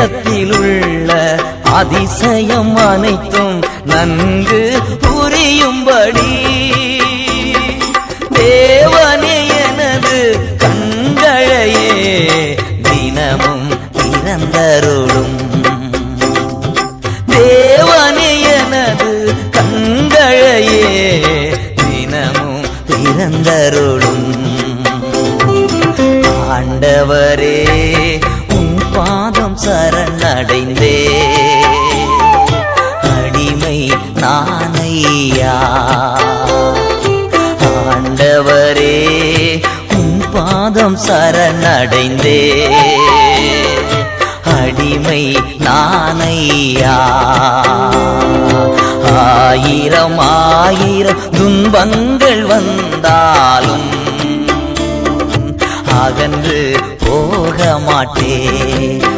வேதத்தில் உள்ள அதிசயம் அனைத்தும் நன்கு புரியும்படி. தேவனே எனது கண்களையே தினமும் திறந்தருளும். தேவனே எனது கண்களையே தினமும் திறந்தருளும். ஆண்டவரே சரணடைந்தே. அடிமை நானையா? ஆண்டவரே உன் பாதம் சரணடைந்தே. அடிமை நானையா? ஆயிரம் ஆயிரம் துன்பங்கள் வந்தாலும் அகன்று போக மாட்டே